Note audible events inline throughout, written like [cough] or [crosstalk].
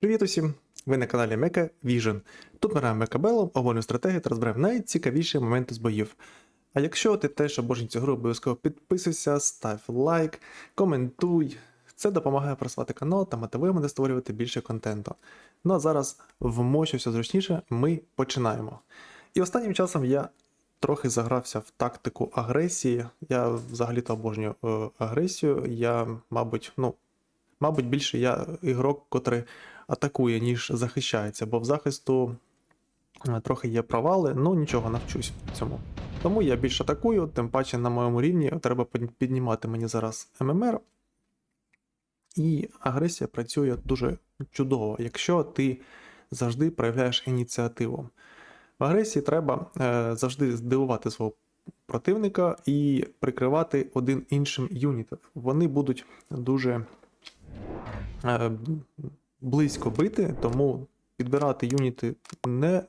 Привіт усім! Ви на каналі Mecha Vision. Тут ми граємо Мекабелом, обговорюємо стратегію та розберемо найцікавіші моменти з боїв. А якщо ти теж обожнюєш цю гру, обов'язково підписуйся, став лайк, коментуй. Це допомагає просувати канал та мотивує мене створювати більше контенту. Ну а зараз вмощуся зручніше, ми починаємо. І останнім часом я трохи загрався в тактику агресії. Я взагалі-то обожнюю е, агресію. Я, мабуть, ну, мабуть, більше я ігрок, котрий атакує, ніж захищається, бо в захисту е, трохи є провали, ну нічого навчусь цьому. Тому я більш атакую, тим паче на моєму рівні треба піднімати мені зараз ММР. І агресія працює дуже чудово, якщо ти завжди проявляєш ініціативу. В агресії треба е, завжди здивувати свого противника і прикривати один іншим юнітів. Вони будуть дуже е, близько бити, тому підбирати юніти не,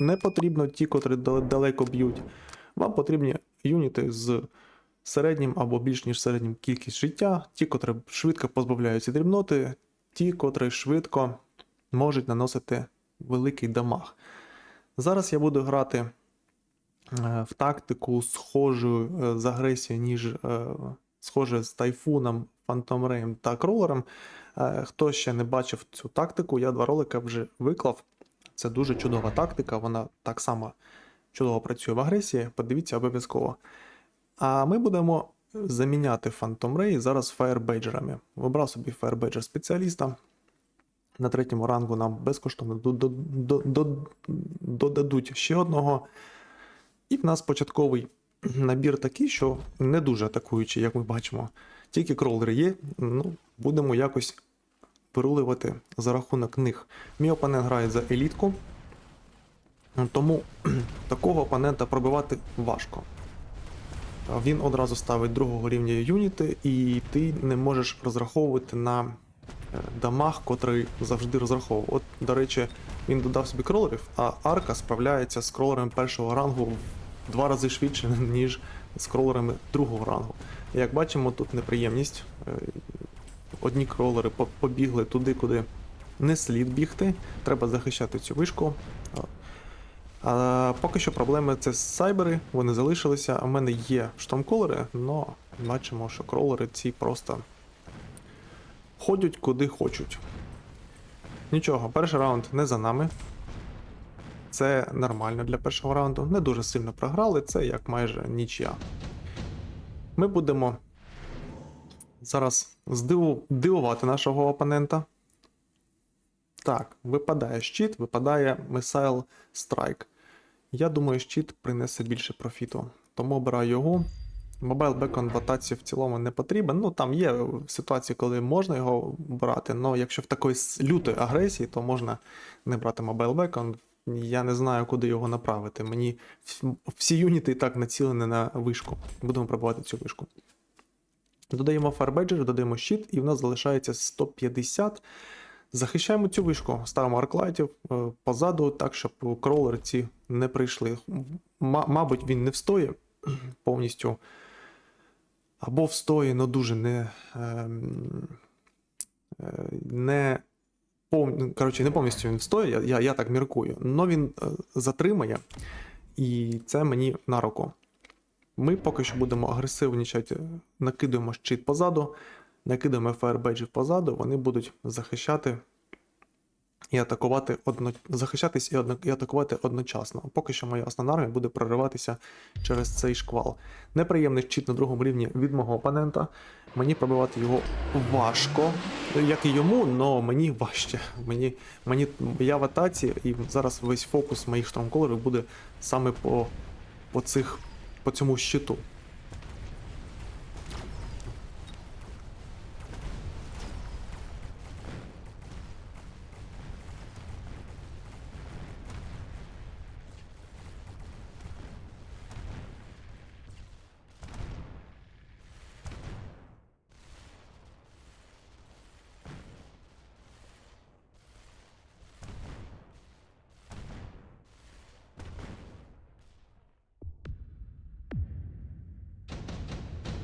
не потрібно ті, котрі далеко б'ють. Вам потрібні юніти з середнім або більш ніж середнім кількість життя, ті, котрі швидко позбавляються дрібноти, ті, котрі швидко можуть наносити великий дамаг. Зараз я буду грати е, в тактику схожу е, з агресією, ніж е, схоже з тайфуном, фантомреєм та кролером. Хто ще не бачив цю тактику, я два ролика вже виклав. Це дуже чудова тактика, вона так само чудово працює в агресії. Подивіться обов'язково. А ми будемо заміняти Phantom Ray зараз фаєрбейджерами. Вибрав собі фаєрбейджер спеціаліста. На третьому рангу нам безкоштовно до- до- до- до- додадуть ще одного. І в нас початковий набір такий, що не дуже атакуючий, як ми бачимо. Тільки кролери є, ну, будемо якось вирулювати за рахунок них. Мій опонент грає за елітку, тому [clears throat] такого опонента пробивати важко. Він одразу ставить другого рівня юніти, і ти не можеш розраховувати на дамаг, котрий завжди розраховував. От, до речі, він додав собі кролерів, а арка справляється з кролерами першого рангу в два рази швидше, [laughs] ніж з кролерами другого рангу. Як бачимо, тут неприємність. Е, Одні кролери побігли туди, куди не слід бігти. Треба захищати цю вишку. А- А поки що проблеми це сайбери, вони залишилися. В мене є штамколери, але бачимо, що кролери ці просто ходять куди хочуть. Нічого, перший раунд не за нами. Це нормально для першого раунду. Не дуже сильно програли, це як майже нічия. Ми будемо зараз здиву... дивувати нашого опонента. Так, випадає щит, випадає Missile Strike. Я думаю, щит принесе більше профіту. Тому обираю його. Mobile Beacon в атаці в цілому не потрібен. Ну, там є ситуації, коли можна його брати, але якщо в такої лютої агресії, то можна не брати Mobile Beacon. Я не знаю, куди його направити. Мені всі юніти і так націлені на вишку. Будемо пробувати цю вишку. Додаємо Firebadger, додаємо щит, і в нас залишається 150. Захищаємо цю вишку, ставимо арклайтів е, позаду, так, щоб кролери ці не прийшли. М- мабуть, він не встоє повністю. Або встоє, але дуже не. ем, е, не пов... Коротше, не повністю він встоє, я, я, так міркую. Але він е, затримає, і це мені на руку. Ми поки що будемо агресивнічати, накидуємо щит позаду, накидаємо фаербеджів позаду, вони будуть захищати і атакувати одно... захищатись і, одно... і атакувати одночасно. Поки що моя основна армія буде прориватися через цей шквал. Неприємний щит на другому рівні від мого опонента. Мені пробивати його важко, як і йому, але мені важче. Мені, мені, я в атаці, і зараз весь фокус моїх штурмколерів буде саме по, по, цих, по цьому щиту.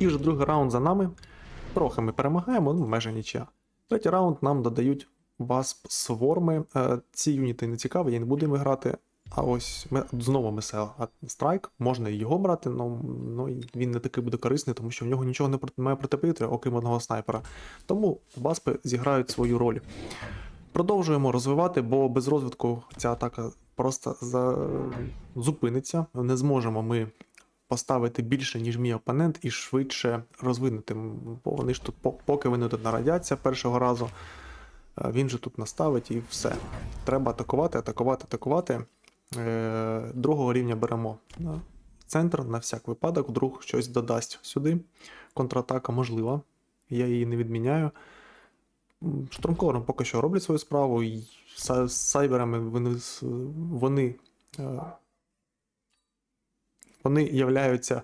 І вже другий раунд за нами. трохи ми перемагаємо, ну майже нічия. Третій раунд нам додають васп сворми. Е, Ці юніти не цікаві, я не буду ними грати. А ось ми знову месел. Страйк, можна і його брати, але ну, він не такий буде корисний, тому що в нього нічого не проти- немає окрім одного снайпера. Тому васпи зіграють свою роль. Продовжуємо розвивати, бо без розвитку ця атака просто за... зупиниться. Не зможемо ми поставити більше, ніж мій опонент, і швидше розвинути. Бо вони ж тут, поки вони тут народяться першого разу, е, він же тут наставить і все. Треба атакувати, атакувати, атакувати. Е, Другого рівня беремо центр на всяк випадок, вдруг щось додасть сюди. Контратака можлива, я її не відміняю. Штурмкором поки що роблять свою справу, і з сайберами вони, вони, е, вони являються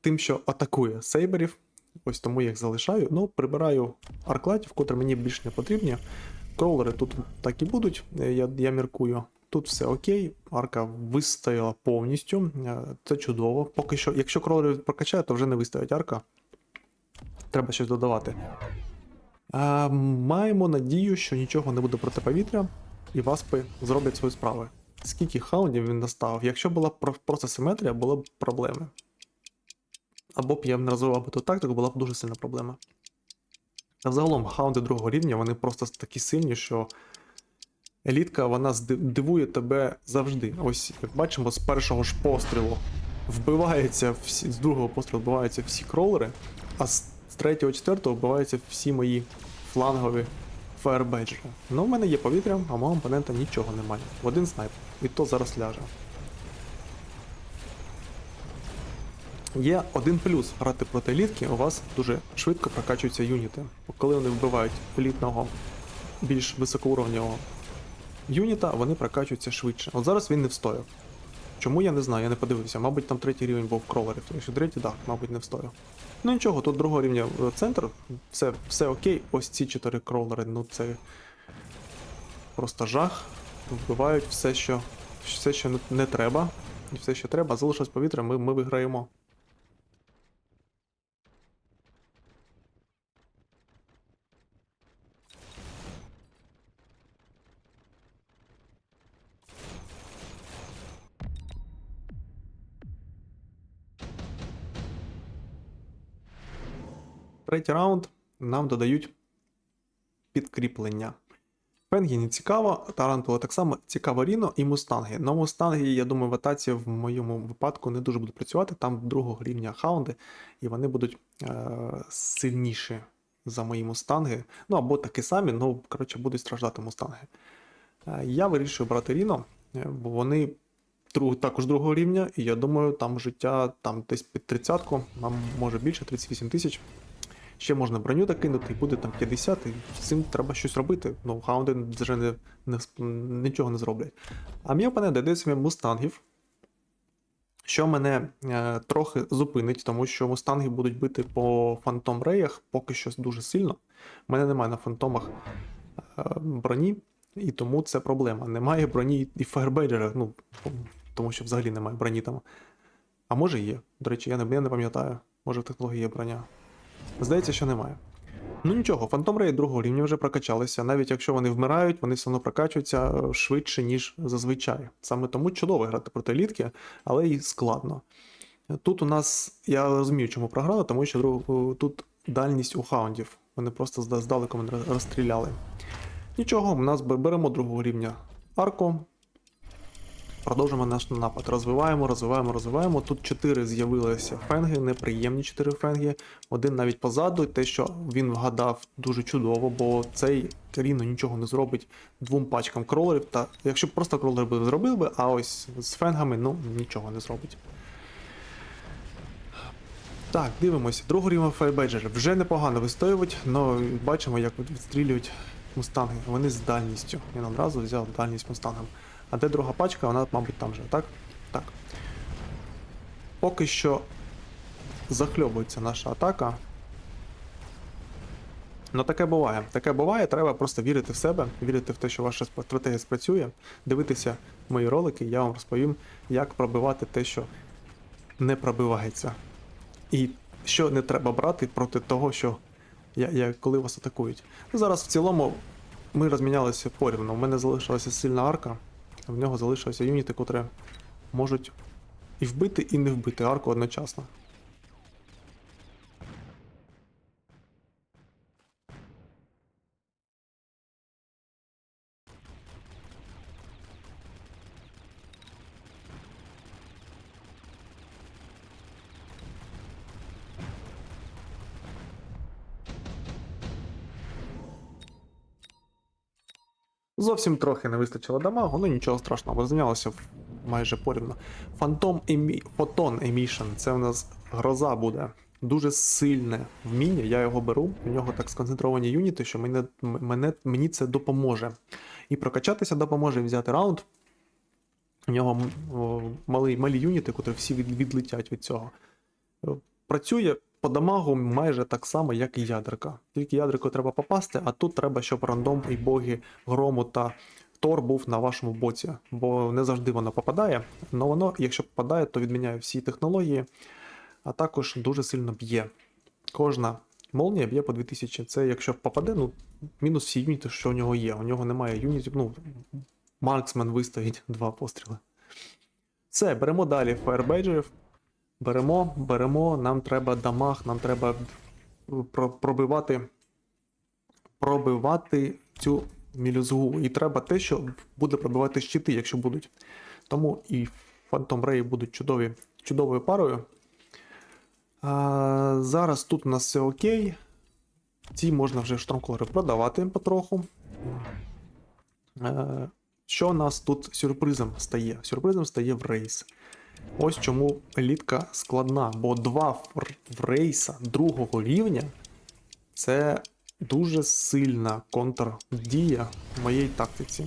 тим, що атакує сейберів. Ось тому я їх залишаю. Ну, прибираю арклатів, котрі мені більш не потрібні. Кроулери тут так і будуть, е, я, я міркую. Тут все окей, арка вистояла повністю. е, Це чудово. Поки що, якщо кролери прокачає, то вже не вистоять арка. Треба щось додавати. А, маємо надію, що нічого не буде проти повітря, і васпи зроблять свої справи. Скільки хаундів він наставив? Якщо була просто симетрія, були б проблеми. Або б я не розвивав би ту тактику, була б дуже сильна проблема. А взагалом хаунди другого рівня вони просто такі сильні, що елітка вона дивує тебе завжди. Ось, як бачимо, з першого ж пострілу вбиваються всі, з другого пострілу вбиваються всі кролери, а з третього, четвертого вбиваються всі мої флангові фаербеджери. Ну, в мене є повітря, а мого опонента нічого немає. Один снайп, і то зараз ляже. Є один плюс грати проти елітки, у вас дуже швидко прокачуються юніти. Коли вони вбивають елітного більш високоуровневого юніта, вони прокачуються швидше. От зараз він не встояв. Чому я не знаю, я не подивився. Мабуть, там третій рівень був кролерів. Якщо третій, так, мабуть, не встояв. Ну нічого, тут другого рівня е, центр, все, все окей. Ось ці чотири кролери, ну це просто жах. Вбивають все, що, все, що не, треба. І все, що треба, залишилось повітря, ми, ми виграємо. Третій раунд нам додають підкріплення. Фенгі не цікаво, Тарантула так само цікаво Ріно і Мустанги. Но Мустанги, я думаю, в атаці в моєму випадку не дуже будуть працювати. Там другого рівня хаунди, і вони будуть е- сильніші за мої мустанги. Ну або такі самі, ну коротше будуть страждати мустанги. Е, я вирішую брати Ріно, е, бо вони друг, також другого рівня, і я думаю, там життя там десь під 30-ку, нам може більше 38 тисяч. Ще можна броню докинути, і буде там 50, і з цим треба щось робити. Ну, хаунди вже не, не, нічого не зроблять. А мій опонент дає собі мустангів, що мене е, трохи зупинить, тому що мустанги будуть бити по фантом реях поки що дуже сильно. У мене немає на фантомах е, броні, і тому це проблема. Немає броні і фаербейджера, ну, тому що взагалі немає броні там. А може є. До речі, я не, я не пам'ятаю. Може в технології є броня. Здається, що немає. Ну нічого, Phantom Ray другого рівня вже прокачалися. Навіть якщо вони вмирають, вони все одно прокачуються е, швидше, ніж зазвичай. Саме тому чудово грати проти елітки, але і складно. Тут у нас, я розумію, чому програли, тому що друг- тут дальність у хаундів. Вони просто зда- здалеку розстріляли. Нічого, у нас беремо другого рівня арку. Продовжуємо наш напад. Розвиваємо, розвиваємо, розвиваємо. Тут 4 з'явилися фенги, неприємні 4 фенги. Один навіть позаду, те, що він вгадав дуже чудово, бо цей Ріно нічого не зробить двом пачкам кролерів. Та якщо б просто кролер би зробив би, а ось з фенгами ну нічого не зробить. Так, дивимося. Другого рівня файбеджери вже непогано вистоюють, але бачимо, як відстрілюють мустанги. Вони з дальністю. Він одразу взяв дальність мустангам. А де друга пачка, вона, мабуть, там же, так? Так. Поки що захльобується наша атака. Ну таке буває. Таке буває, треба просто вірити в себе, вірити в те, що ваша стратегія спрацює, дивитися мої ролики, я вам розповім, як пробивати те, що не пробивається. І що не треба брати проти того, що я, я, коли вас атакують. Ну, зараз в цілому ми розмінялися порівну. У мене залишилася сильна арка, в нього залишилися юніти, котрі можуть і вбити, і не вбити арку одночасно. Зовсім трохи не вистачило дамагу, ну нічого страшного, розрівнялося в- майже порівно. Фантом Емі... Фотон Емішн, це у нас гроза буде. Дуже сильне вміння, я його беру. У нього так сконцентровані юніти, що мене, мене, мені це допоможе. І прокачатися допоможе, і взяти раунд. У нього о, малі, малі юніти, котрі всі від, відлетять від цього. Працює по дамагу майже так само, як і ядерка. Тільки ядерку треба попасти, а тут треба, щоб рандом і боги грому та Тор був на вашому боці. Бо не завжди воно попадає. але воно, якщо попадає, то відміняє всі технології, а також дуже сильно б'є. Кожна молнія б'є по 2000. Це якщо попаде, ну мінус всі юніти, що у нього є. У нього немає юнітів. Ну, марксмен вистоїть два постріли. Все, беремо далі фаєрбейджерів. Беремо, беремо, нам треба дамаг, нам треба про- пробивати, пробивати цю мілюзгу. І треба те, що буде пробивати щити, якщо будуть. Тому і Phantom Ray будуть чудові, чудовою парою. А, зараз тут у нас все окей. Ці можна вже штурмколери продавати потроху. Е, Що у нас тут сюрпризом стає? Сюрпризом стає в рейс. Ось чому елітка складна, бо два в рейса другого рівня це дуже сильна контрдія в моїй тактиці.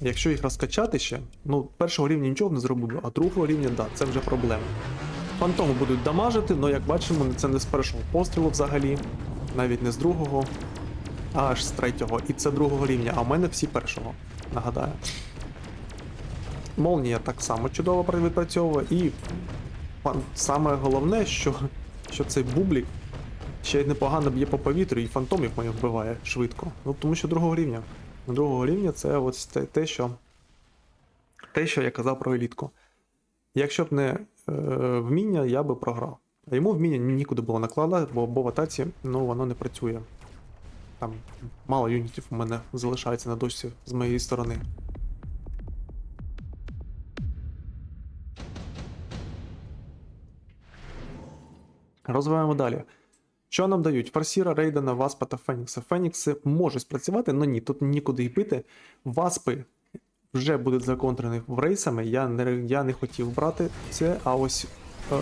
Якщо їх розкачати ще, ну, першого рівня нічого не зроблю, а другого рівня, да, це вже проблема. Фантоми будуть дамажити, але як бачимо, це не з першого пострілу взагалі, навіть не з другого, а аж з третього. І це другого рівня, а в мене всі першого, нагадаю. Молнія так само чудово відпрацьовує, і саме головне, що, що цей бублік ще й непогано б'є по повітрю, і фантомів моїх вбиває швидко. Ну тому що другого рівня. Другого рівня це ось те, те, що, те, що я казав про елітку. Якщо б не е, вміння, я би програв. А йому вміння нікуди було накладати, бо, бо в атаці ну, воно не працює. Там мало юнітів у мене залишається на дошці з моєї сторони. Розвиваємо далі. Що нам дають? Фарсіра, Рейдена, Васпа та Фенікса. Фенікси можуть спрацювати, але ні, тут нікуди й пити. Васпи вже будуть законтрені в рейсами. Я не, я не хотів брати це. А ось е,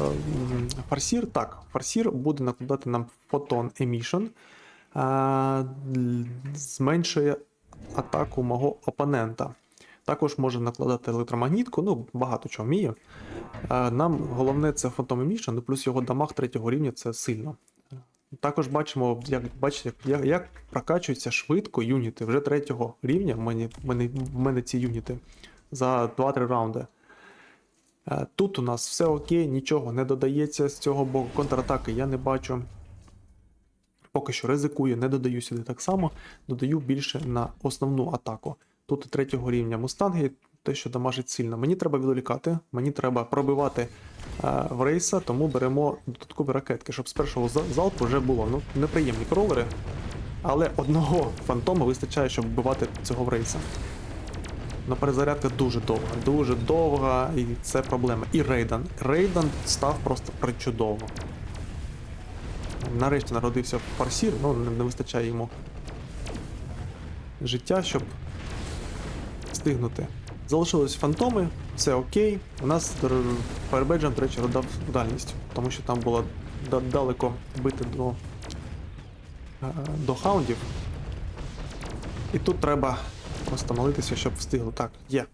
Фарсір, так, Фарсір буде накладати нам фотон Emission. Е, зменшує атаку мого опонента. Також може накладати електромагнітку, ну багато чого вміє. Е, Нам головне це Phantom Emission, ну плюс його дамаг третього рівня це сильно. Також бачимо, як бачите, як, як прокачуються швидко юніти вже третього рівня. В мене, мене, мене ці юніти за 2-3 раунди. Е, Тут у нас все окей, нічого не додається з цього боку. Контратаки я не бачу. Поки що ризикую, не додаю сюди так само, додаю більше на основну атаку. Тут третього рівня мустанги, те, що дамажить сильно. Мені треба відволікати, мені треба пробивати е, в рейса, тому беремо додаткові ракетки, щоб з першого залпу вже було. Ну, неприємні кролери, але одного фантома вистачає, щоб вбивати цього в рейса. Но перезарядка дуже довга, дуже довга, і це проблема. І Рейдан. Рейдан став просто причудово. Нарешті народився фарсір, ну не вистачає йому життя, щоб встигнути. Залишились фантоми, все окей. У нас Firebedge, до речі, додав дальність, тому що там було далеко бити до, е, до хаундів. І тут треба просто молитися, щоб встигло. Так, є.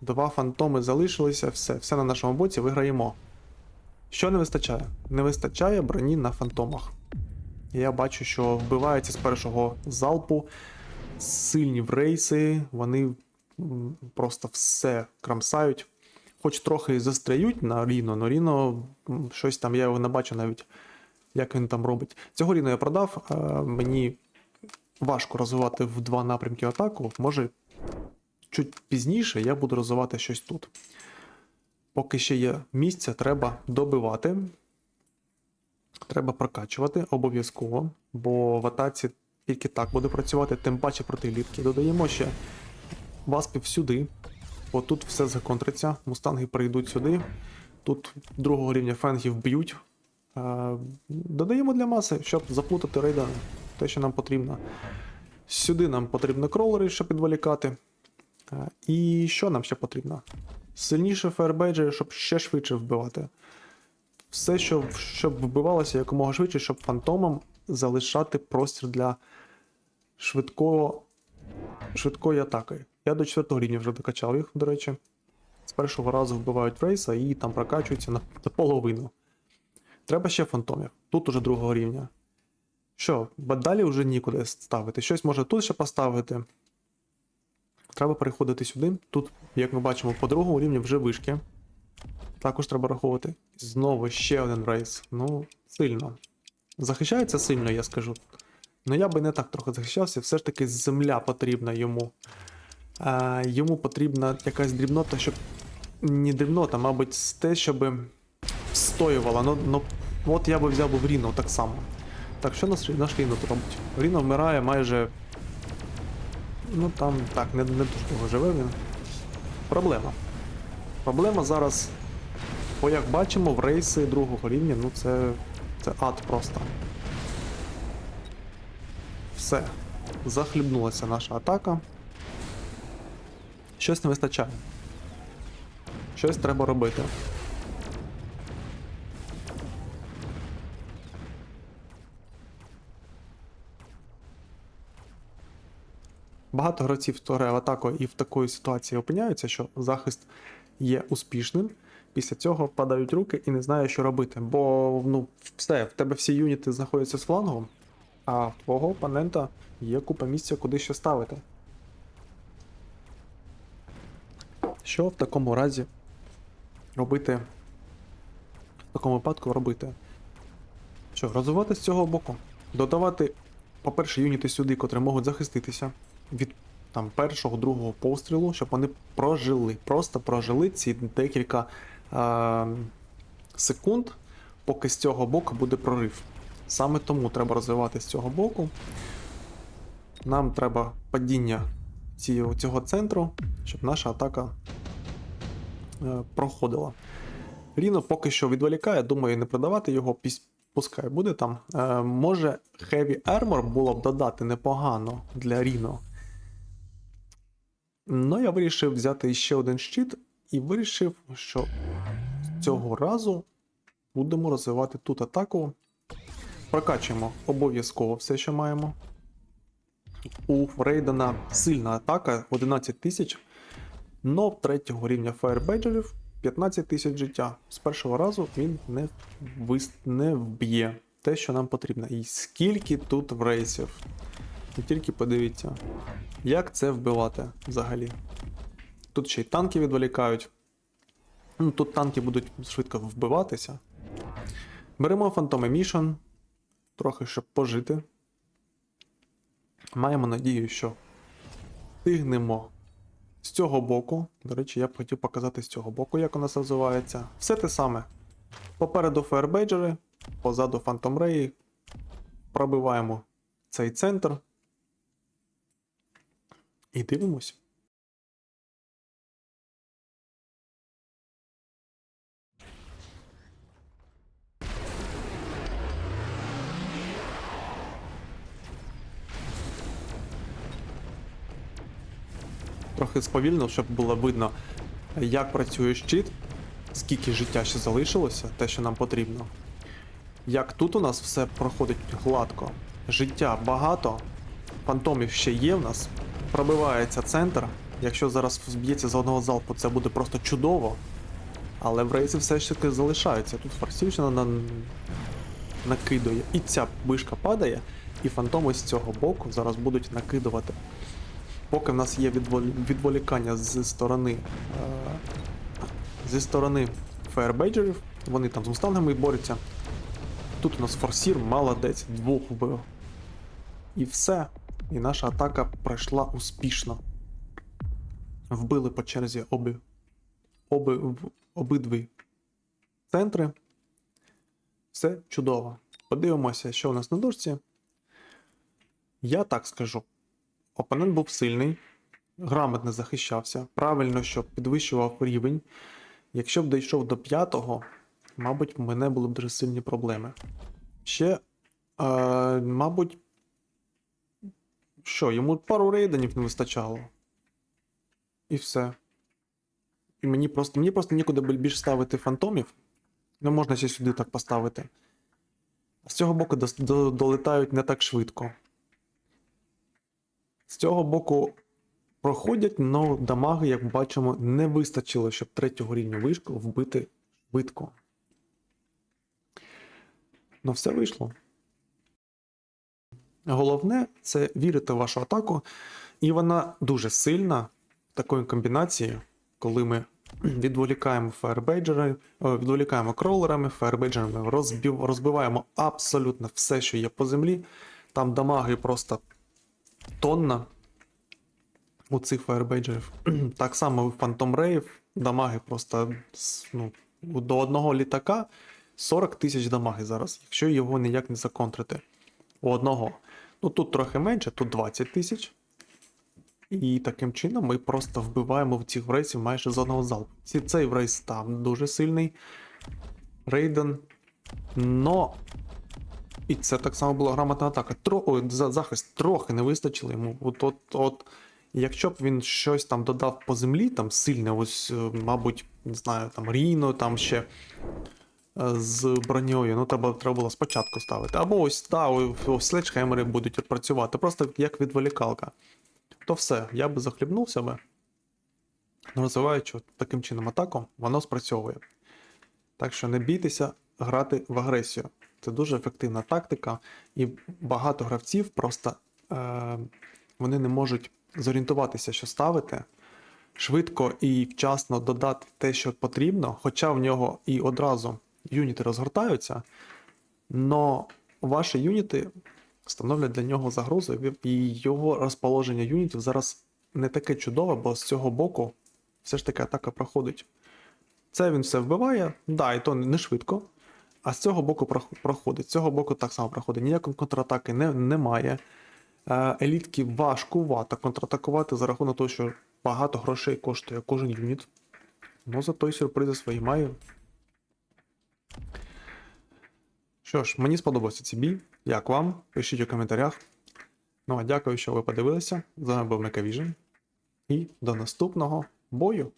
Два фантоми залишилися, все, все на нашому боці, виграємо. Що не вистачає? Не вистачає броні на фантомах. Я бачу, що вбиваються з першого залпу, сильні в рейси, вони просто все крамсають. Хоч трохи застряють на Ріно, але Ріно щось там я його не бачу навіть як він там робить. Цього рівня я продав. Мені важко розвивати в два напрямки атаку. Може, чуть пізніше я буду розвивати щось тут. Поки ще є місце, треба добивати. Треба прокачувати обов'язково, бо в атаці тільки так буде працювати, тим паче проти літки. Додаємо ще васпів сюди. Бо тут все законтриться, мустанги прийдуть сюди. Тут другого рівня фенгів б'ють. Е, додаємо для маси, щоб заплутати рейда те, що нам потрібно. Сюди нам потрібно кролери, щоб підволікати. Е, і що нам ще потрібно? Сильніше фаербейджери, щоб ще швидше вбивати. Все, що, щоб вбивалося якомога швидше, щоб фантомам залишати простір для швидкого, швидкої атаки. Я до 4 рівня вже докачав їх, до речі. З першого разу вбивають рейса і там прокачуються на, половину. Треба ще фантомів. Тут уже другого рівня. Що, далі вже нікуди ставити. Щось може тут ще поставити. Треба переходити сюди. Тут, як ми бачимо, по другому рівню вже вишки. Також треба рахувати. Знову ще один рейс. Ну, сильно. Захищається сильно, я скажу. Ну я би не так трохи захищався, все ж таки земля потрібна йому. А, йому потрібна якась дрібнота, щоб. Не дрібнота, мабуть, те, щоб встоювала. Ну, ну, от я би взяв в Ріно так само. Так, що наш, наш Ріно тут робить? Ріно вмирає майже. Ну там так, не, не дуже довго живе він. Проблема. Проблема зараз. Бо як бачимо, в рейси другого рівня, ну це. Це ад просто. Все. Захлібнулася наша атака. Щось не вистачає. Щось треба робити. Багато гравців, в атаку і в такої ситуації опиняються, що захист є успішним. Після цього падають руки і не знаю, що робити. Бо ну, все, в тебе всі юніти знаходяться з флангом, а в твого опонента є купа місця, куди ще ставити. Що в такому разі робити? В такому випадку робити? Що, розвивати з цього боку? Додавати, по-перше, юніти сюди, котрі можуть захиститися від там першого, другого пострілу, щоб вони прожили. Просто прожили ці декілька секунд, поки з цього боку буде прорив. Саме тому треба розвивати з цього боку. Нам треба падіння ці- цього центру, щоб наша атака е, проходила. Ріно поки що відволікає, думаю, не продавати його, пускай буде там. Е, може, Heavy Armor було б додати непогано для Ріно. Ну, я вирішив взяти ще один щит і вирішив, що цього разу будемо розвивати тут атаку. Прокачуємо обов'язково все, що маємо. У Рейдена сильна атака 11 тисяч. Но третього рівня фаєрбейджерів 15 тисяч життя. З першого разу він не, вис... не вб'є те, що нам потрібно. І скільки тут в рейсів. Ви тільки подивіться, як це вбивати взагалі. Тут ще й танки відволікають. Ну, тут танки будуть швидко вбиватися. Беремо Phantom Emission, трохи щоб пожити. Маємо надію, що встигнемо з цього боку. До речі, я б хотів показати з цього боку, як у нас розвивається. Все те саме. Попереду фаербейджери, позаду Phantom Ray. Пробиваємо цей центр. І дивимось. Трохи сповільнив, щоб було видно, як працює щит, скільки життя ще залишилося, те, що нам потрібно. Як тут у нас все проходить гладко. Життя багато, фантомів ще є в нас, пробивається центр. Якщо зараз зб'ється з одного залпу, це буде просто чудово. Але в рейсі все ж таки залишаються. Тут фарсівщина на... накидує. І ця вишка падає, і фантоми з цього боку зараз будуть накидувати. Поки в нас є відволікання зі сторони. Е... Зі сторони фаербейджерів, вони там з мустангами борються. Тут у нас форсір, молодець, двох вбив. І все. І наша атака пройшла успішно. Вбили по черзі обі, оби, в- обидві центри. Все чудово. Подивимося, що у нас на дошці. Я так скажу. Опонент був сильний, грамотно захищався, правильно, що підвищував рівень. Якщо б дійшов до п'ятого, мабуть, в мене були б дуже сильні проблеми. Ще, е, мабуть, що, йому пару рейденів не вистачало. І все. І мені просто, мені просто нікуди було більше ставити фантомів. Не можна ще сюди так поставити. З цього боку долетають не так швидко. З цього боку проходять, але дамаги, як бачимо, не вистачило, щоб третього рівня вишку вбити швидко. Ну, все вийшло. Головне це вірити в вашу атаку, і вона дуже сильна в такої комбінації, коли ми відволікаємо фаербейджери, о, відволікаємо кролерами, фаербейджерами розбив, розбиваємо абсолютно все, що є по землі. Там дамаги просто тонна у цих фаербейджерів. [clears throat] так само в Phantom Rave дамаги просто ну, до одного літака 40 тисяч дамаги зараз, якщо його ніяк не законтрити. У одного. Ну тут трохи менше, тут 20 тисяч. І таким чином ми просто вбиваємо в цих врейсів майже з одного залпу. Цей врейс там дуже сильний. Рейден. Но. І це так само була грамотна атака. Тро... Ой, за захист трохи не вистачило йому. От, от, от, якщо б він щось там додав по землі, там сильне, ось, е, мабуть, не знаю, там Ріно, там ще е, з броньою, ну треба, треба було спочатку ставити. Або ось та, следжхемери будуть працювати, просто як відволікалка. То все, я би захлібнувся би. Розвиваючи таким чином атаку, воно спрацьовує. Так що не бійтеся грати в агресію. Це дуже ефективна тактика, і багато гравців просто е, вони не можуть зорієнтуватися, що ставити, швидко і вчасно додати те, що потрібно, хоча в нього і одразу юніти розгортаються, но ваші юніти становлять для нього загрозу, і його розположення юнітів зараз не таке чудове, бо з цього боку все ж таки атака проходить. Це він все вбиває, да, і то не швидко. А з цього боку проходить. З цього боку так само проходить. Ніякої контратаки не, немає. Е, Елітки важкувато контратакувати за рахунок того, що багато грошей коштує кожен юніт. Ну, зато й сюрпризи свої має. Що ж, мені сподобався цей бій. Як вам? Пишіть у коментарях. Ну а дякую, що ви подивилися. З вами був Мекавіжен. І до наступного бою.